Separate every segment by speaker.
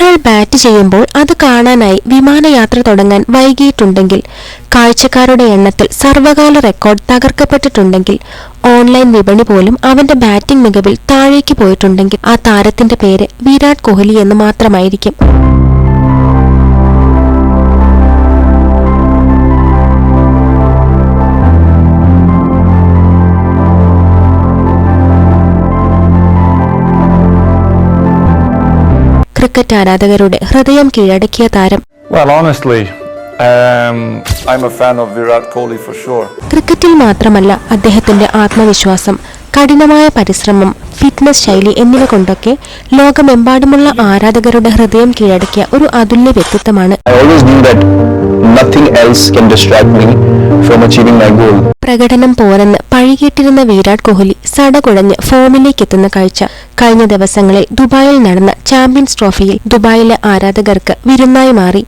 Speaker 1: ഒരാൾ ബാറ്റ് ചെയ്യുമ്പോൾ അത് കാണാനായി വിമാനയാത്ര തുടങ്ങാൻ വൈകിയിട്ടുണ്ടെങ്കിൽ കാഴ്ചക്കാരുടെ എണ്ണത്തിൽ സർവകാല റെക്കോർഡ് തകർക്കപ്പെട്ടിട്ടുണ്ടെങ്കിൽ ഓൺലൈൻ വിപണി പോലും അവന്റെ ബാറ്റിംഗ് മികവിൽ താഴേക്ക് പോയിട്ടുണ്ടെങ്കിൽ ആ താരത്തിന്റെ പേര് വിരാട് കോഹ്ലി എന്ന് മാത്രമായിരിക്കും. ക്രിക്കറ്റ് ആരാധകരുടെ ഹൃദയം കീഴടക്കിയ താരം
Speaker 2: honestly, um, I'm a fan of Virat Kohli for sure.
Speaker 1: ക്രിക്കറ്റിൽ മാത്രമല്ല അദ്ദേഹത്തിന്റെ ആത്മവിശ്വാസം കഠിനമായ പരിശ്രമം ഫിറ്റ്നസ് ശൈലി എന്നിവ കൊണ്ടൊക്കെ ലോകമെമ്പാടുമുള്ള ആരാധകരുടെ ഹൃദയം കീഴടക്കിയ ഒരു അതുല്യ വ്യക്തിത്വമാണ്
Speaker 3: I always knew that nothing else can distract me from achieving my goal.
Speaker 1: പ്രകടനം പോരെന്ന് പഴികേട്ടിരുന്ന വിരാട് കോഹ്ലി സടകുഴഞ്ഞ് ഫോമിലേക്ക് എത്തുന്ന കാഴ്ച. കഴിഞ്ഞ ദിവസങ്ങളിൽ ദുബായിൽ നടന്ന ചാമ്പ്യൻസ് ട്രോഫിയിൽ ദുബായിലെ ആരാധകർക്ക് വിരുന്നായി മാറി.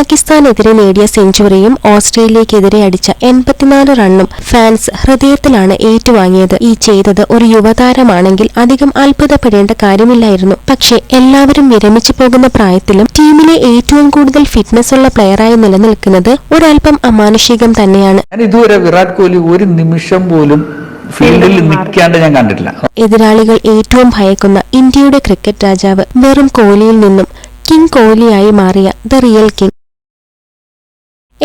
Speaker 1: പാകിസ്ഥാനെതിരെ നേടിയ സെഞ്ചുറിയും ഓസ്ട്രേലിയക്കെതിരെ അടിച്ച എൺപത്തിനാല് റണ്ണും ഫാൻസ് ഹൃദയത്തിലാണ് ഏറ്റുവാങ്ങിയത്. ഈ ചെയ്തത് ഒരു യുവതാരമാണെങ്കിൽ അധികം അത്ഭുതപ്പെടേണ്ട കാര്യമില്ലായിരുന്നു. പക്ഷേ എല്ലാവരും വിരമിച്ചു പോകുന്ന പ്രായത്തിലും ടീമിലെ ഏറ്റവും കൂടുതൽ ഫിറ്റ്നസ് ഉള്ള പ്ലെയറായി നിലനിൽക്കുന്നത് ഒരൽപ്പം അമാനുഷികം തന്നെയാണ്.
Speaker 4: ഞാൻ ഇതുവരെ വിരാട് കോഹ്ലി ഒരു നിമിഷം പോലും ഫീൽഡിൽ നിൽക്കാണ്ട് ഞാൻ കണ്ടിട്ടില്ല.
Speaker 1: എതിരാളികൾ ഏറ്റവും ഭയക്കുന്ന ഇന്ത്യയുടെ ക്രിക്കറ്റ് രാജാവ് വെറും കോഹ്ലിയിൽ നിന്നും കിങ് കോഹ്ലിയായി മാറിയ ദ റിയൽ കിങ്.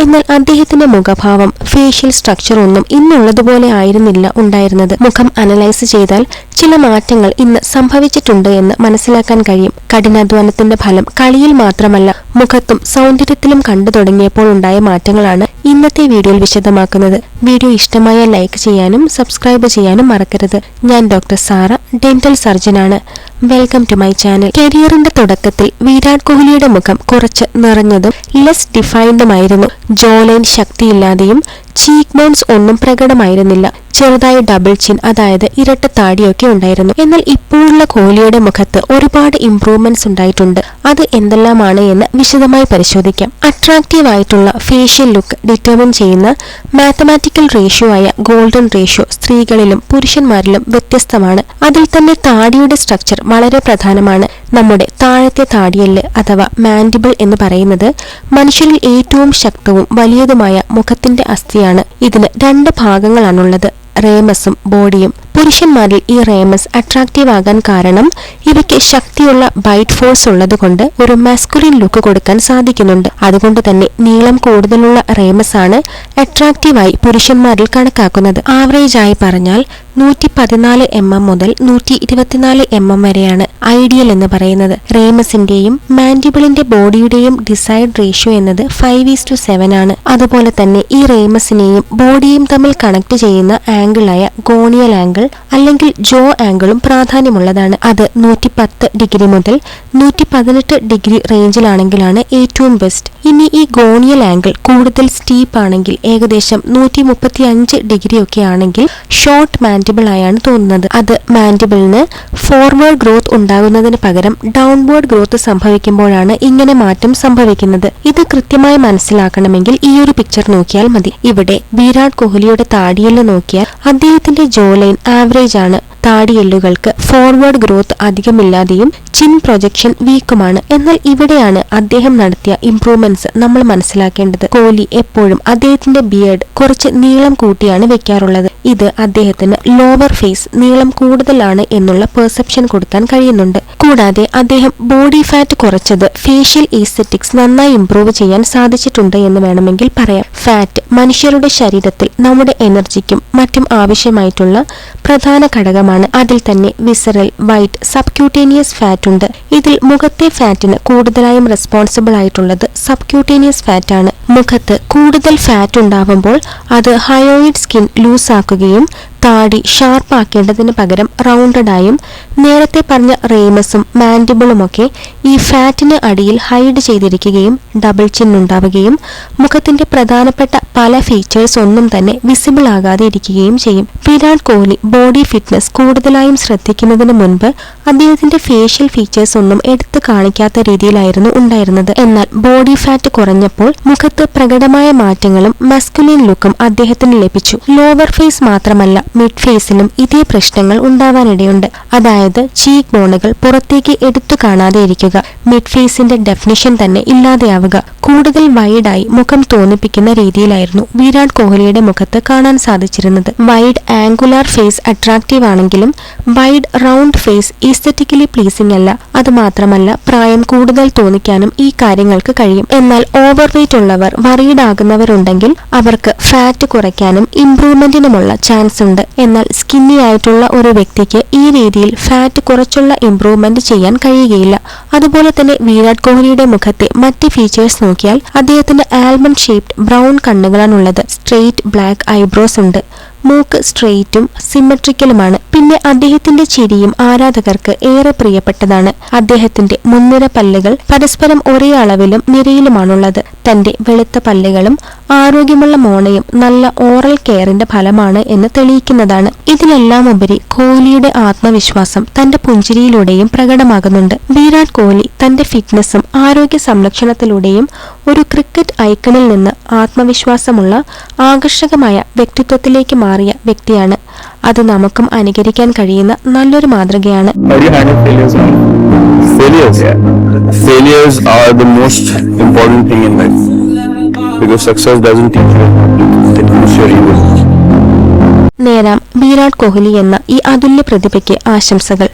Speaker 1: എന്നാൽ അദ്ദേഹത്തിന്റെ മുഖഭാവം ഫേഷ്യൽ സ്ട്രക്ചർ ഒന്നും ഇന്നുള്ളതുപോലെ ആയിരുന്നില്ല ഉണ്ടായിരുന്നത്. മുഖം അനലൈസ് ചെയ്താൽ ചില മാറ്റങ്ങൾ ഇന്ന് സംഭവിച്ചിട്ടുണ്ട് എന്ന് മനസ്സിലാക്കാൻ കഴിയും. കഠിനാധ്വാനത്തിന്റെ ഫലം കളിയിൽ മാത്രമല്ല മുഖത്തും സൗന്ദര്യത്തിലും കണ്ടു തുടങ്ങിയപ്പോൾ ഉണ്ടായ മാറ്റങ്ങളാണ് ഇന്നത്തെ വീഡിയോയിൽ വിശദമാക്കുന്നത്. വീഡിയോ ഇഷ്ടമായ ലൈക്ക് ചെയ്യാനും സബ്സ്ക്രൈബ് ചെയ്യാനും മറക്കരുത്. ഞാൻ ഡോക്ടർ സാറ ഡെന്റൽ സർജനാണ് വെൽക്കം ടു മൈ ചാനൽ കരിയറിന്റെ തുടക്കത്തിൽ വിരാട് കോഹ്ലിയുടെ മുഖം കുറച്ച് നിറഞ്ഞതും ലെസ് ഡിഫൈൻഡുമായിരുന്നു ജോലൈൻ ശക്തിയില്ലാതെയും ചീക്ക് ബോൺസ് ഒന്നും പ്രകടമായിരുന്നില്ല. ചെറുതായി ഡബിൾ ചിൻ അതായത് ഇരട്ട താടിയൊക്കെ ഉണ്ടായിരുന്നു. എന്നാൽ ഇപ്പോഴുള്ള കോഹ്ലിയുടെ മുഖത്ത് ഒരുപാട് ഇംപ്രൂവ്മെന്റ്സ് ഉണ്ടായിട്ടുണ്ട്. അത് എന്തെല്ലാമാണ് എന്ന് വിശദമായി പരിശോധിക്കാം. അട്രാക്റ്റീവ് ആയിട്ടുള്ള ഫേഷ്യൽ ലുക്ക് ഡിറ്റർമിൻ ചെയ്യുന്ന മാത്തമാറ്റിക്കൽ റേഷ്യോ ആയ ഗോൾഡൻ റേഷ്യോ സ്ത്രീകളിലും പുരുഷന്മാരിലും വ്യത്യസ്തമാണ്. അതിൽ തന്നെ താടിയുടെ സ്ട്രക്ചർ വളരെ പ്രധാനമാണ്. നമ്മുടെ താഴത്തെ താടിയല്ല് അഥവാ മാൻഡിബിൾ എന്ന് പറയുന്നത് മനുഷ്യരിൽ ഏറ്റവും ശക്തവും വലിയതുമായ മുഖത്തിന്റെ അസ്ഥിയാണ്. ഇതിന് രണ്ട് ഭാഗങ്ങളാണുള്ളത്. റേമസും ബോഡിയും. പുരുഷന്മാരിൽ ഈ റേമസ് അട്രാക്റ്റീവ് ആകാൻ കാരണം ഇവയ്ക്ക് ശക്തിയുള്ള ബൈറ്റ് ഫോഴ്സ് ഉള്ളതുകൊണ്ട് ഒരു മാസ്കുലിൻ ലുക്ക് കൊടുക്കാൻ സാധിക്കുന്നുണ്ട്. അതുകൊണ്ട് തന്നെ നീളം കൂടുതലുള്ള റേമസ് ആണ് അട്രാക്റ്റീവായി പുരുഷന്മാരിൽ കണക്കാക്കുന്നത്. ആവറേജ് ആയി പറഞ്ഞാൽ നൂറ്റി പതിനാല് എം എം മുതൽ നൂറ്റി ഇരുപത്തിനാല് എം എം വരെയാണ് ഐഡിയൽ എന്ന് പറയുന്നത്. റേമസിന്റെയും മാൻഡിബിളിന്റെ ബോഡിയുടെയും ഡിസൈഡ് റേഷ്യോ എന്നത് ഫൈവ് ഈസ് ടു സെവൻ ആണ്. അതുപോലെ തന്നെ ഈ റേമസിനെയും ബോഡിയും തമ്മിൽ കണക്ട് ചെയ്യുന്ന ആംഗിളായ ഗോണിയൽ ആംഗിൾ അല്ലെങ്കിൽ ജോ ആംഗിളും പ്രാധാന്യമുള്ളതാണ്. അത് നൂറ്റി പത്ത് ഡിഗ്രി മുതൽ നൂറ്റി പതിനെട്ട് ഡിഗ്രി റേഞ്ചിലാണെങ്കിലാണ് ഏറ്റവും ബെസ്റ്റ്. ഇനി ഈ ഗോണിയൽ ആംഗിൾ കൂടുതൽ സ്റ്റീപ്പ് ആണെങ്കിൽ ഏകദേശം നൂറ്റി മുപ്പത്തി അഞ്ച് ഡിഗ്രി ഒക്കെ ആണെങ്കിൽ ഷോർട്ട് മാൻഡിബിൾ ആയാണ് തോന്നുന്നത്. അത് മാൻഡിബിളിന് ഫോർവേഡ് ഗ്രോത്ത് ഉണ്ടാകുന്നതിന് പകരം ഡൗൺവേർഡ് ഗ്രോത്ത് സംഭവിക്കുമ്പോഴാണ് ഇങ്ങനെ മാറ്റം സംഭവിക്കുന്നത്. ഇത് കൃത്യമായി മനസ്സിലാക്കണമെങ്കിൽ ഈ ഒരു പിക്ചർ നോക്കിയാൽ മതി. ഇവിടെ വിരാട് കോഹ്ലിയുടെ താടിയെല്ല് നോക്കിയാൽ അദ്ദേഹത്തിന്റെ ജോലൈൻ ആവറേജ് ആണ്. താടിയെല്ലുകൾക്ക് ഫോർവേഡ് ഗ്രോത്ത് അധികമില്ലാതെയും ചിൻ പ്രൊജക്ഷൻ വീക്കുമാണ് എന്നാൽ ഇവിടെയാണ് അദ്ദേഹം നടത്തിയ ഇംപ്രൂവ്മെന്റ്സ് നമ്മൾ മനസ്സിലാക്കേണ്ടത്. കോഹ്ലി എപ്പോഴും അദ്ദേഹത്തിന്റെ ബിയർഡ് കുറച്ച് നീളം കൂട്ടിയാണ് വെക്കാറുള്ളത്. ഇത് അദ്ദേഹത്തിന് ലോവർ ഫേസ് നീളം കൂടുതലാണ് എന്നുള്ള പെർസെപ്ഷൻ കൊടുക്കാൻ കഴിയുന്നുണ്ട്. കൂടാതെ അദ്ദേഹം ബോഡി ഫാറ്റ് കുറച്ചത് ഫേഷ്യൽ ഈസ്തെറ്റിക്സ് നന്നായി ഇംപ്രൂവ് ചെയ്യാൻ സാധിച്ചിട്ടുണ്ട് എന്ന് വേണമെങ്കിൽ പറയാം. ഫാറ്റ് മനുഷ്യരുടെ ശരീരത്തിൽ നമ്മുടെ എനർജിക്കും മറ്റും ആവശ്യമായിട്ടുള്ള പ്രധാന ഘടകമാണ്. അതിൽ തന്നെ വിസറൽ വൈറ്റ് സബ്ക്യൂട്ടേനിയസ് ഫാറ്റ് ഉണ്ട് ഇതിൽ മുഖത്തെ ഫാറ്റിന് കൂടുതലായും റെസ്പോൺസിബിൾ ആയിട്ടുള്ളത് സബ്ക്യൂട്ടേനിയസ് ഫാറ്റ് ആണ്. മുഖത്ത് കൂടുതൽ ഫാറ്റ് ഉണ്ടാവുമ്പോൾ അത് ഹയോയിഡ് സ്കിൻ ലൂസ് ആക്കുകയും താടി ഷാർപ്പാക്കേണ്ടതിന് പകരം റൗണ്ടഡായും നേരത്തെ പറഞ്ഞ റേമസും മാൻഡിബിളുമൊക്കെ ഈ ഫാറ്റിന് അടിയിൽ ഹൈഡ് ചെയ്തിരിക്കുകയും ഡബിൾ ചിൻ ഉണ്ടാവുകയും മുഖത്തിന്റെ പ്രധാനപ്പെട്ട പല ഫീച്ചേഴ്സ് ഒന്നും തന്നെ വിസിബിൾ ആകാതെ ഇരിക്കുകയും ചെയ്യും. വിരാട് കോഹ്ലി ബോഡി ഫിറ്റ്നസ് കൂടുതലായും ശ്രദ്ധിക്കുന്നതിന് മുൻപ് അദ്ദേഹത്തിന്റെ ഫേഷ്യൽ ഫീച്ചേഴ്സ് ഒന്നും എടുത്തു കാണിക്കാത്ത രീതിയിലായിരുന്നു ഉണ്ടായിരുന്നത്. എന്നാൽ ബോഡി ഫാറ്റ് കുറഞ്ഞപ്പോൾ മുഖത്ത് പ്രകടമായ മാറ്റങ്ങളും മസ്കുലിൻ ലുക്കും അദ്ദേഹത്തിന് ലഭിച്ചു. ലോവർ ഫേസ് മാത്രമല്ല മിഡ് ഫേസിലും ഇതേ പ്രശ്നങ്ങൾ ഉണ്ടാവാനിടയുണ്ട്. അതായത് ചീക്ക് ബോണുകൾ പുറത്തേക്ക് എടുത്തു കാണാതെ ഇരിക്കുക. മിഡ് ഫേസിന്റെ ഡെഫിനിഷൻ തന്നെ ഇല്ലാതെയാവുക. കൂടുതൽ വൈഡായി മുഖം തോന്നിപ്പിക്കുന്ന രീതിയിലായിരുന്നു വിരാട് കോഹ്ലിയുടെ മുഖത്ത് കാണാൻ സാധിച്ചിരുന്നത്. വൈഡ് ആംഗുലാർ ഫേസ് അട്രാക്റ്റീവ് ആണെങ്കിലും wide round face aesthetically pleasing അല്ല. അത് മാത്രമല്ല പ്രായം കൂടുതൽ തോന്നിക്കാനും ഈ കാര്യങ്ങൾക്ക് കഴിയും. എന്നാൽ ഓവർ വെയിറ്റ് ഉള്ളവർ വറീഡ് ആകുന്നവരുണ്ടെങ്കിൽ അവർക്ക് ഫാറ്റ് കുറയ്ക്കാനും ഇംപ്രൂവ്മെന്റിനുമുള്ള ചാൻസ് ഉണ്ട്. എന്നാൽ സ്കിന്നി ആയിട്ടുള്ള ഒരു വ്യക്തിക്ക് ഈ രീതിയിൽ ഫാറ്റ് കുറച്ചുള്ള ഇംപ്രൂവ്മെന്റ് ചെയ്യാൻ കഴിയുകയില്ല. അതുപോലെ തന്നെ വിരാട് കോഹ്ലിയുടെ മുഖത്തെ മറ്റ് ഫീച്ചേഴ്സ് നോക്കിയാൽ അദ്ദേഹത്തിന്റെ ആൽമണ്ട് ഷേപ്ഡ് ബ്രൗൺ കണ്ണുകളാണുള്ളത്. സ്ട്രെയിറ്റ് ബ്ലാക്ക് ഐബ്രോസ് ഉണ്ട്. മൂക്ക് സ്ട്രെയിറ്റും സിമ്മട്രിക്കലുമാണ് പിന്നെ അദ്ദേഹത്തിന്റെ ചിരിയും ആരാധകർക്ക് ഏറെ പ്രിയപ്പെട്ടതാണ്. അദ്ദേഹത്തിന്റെ മുൻനിര പല്ലുകൾ പരസ്പരം ഒരേ അളവിലും നിരയിലുമാണുള്ളത്. തന്റെ വെളുത്ത പല്ലുകളും ആരോഗ്യമുള്ള മോണയും നല്ല ഓറൽ കെയറിന്റെ ഫലമാണ് എന്ന് തെളിയിക്കുന്നതാണ്. ഇതിലെല്ലാം ഉപരി കോഹ്ലിയുടെ ആത്മവിശ്വാസം തന്റെ പുഞ്ചിരിയിലൂടെയും പ്രകടമാകുന്നുണ്ട്. വിരാട് കോഹ്ലി തന്റെ ഫിറ്റ്നസും ആരോഗ്യ സംരക്ഷണത്തിലൂടെയും ഒരു ക്രിക്കറ്റ് ഐക്കണിൽ നിന്ന് ആത്മവിശ്വാസമുള്ള ആകർഷകമായ വ്യക്തിത്വത്തിലേക്ക് മാറിയ വ്യക്തിയാണ്. അത് നമുക്കും അനുകരിക്കാൻ കഴിയുന്ന നല്ലൊരു മാതൃകയാണ്. നേരാം വിരാട് കോഹ്ലി എന്ന ഈ അതുല്യ പ്രതിഭയ്ക്ക് ആശംസകൾ.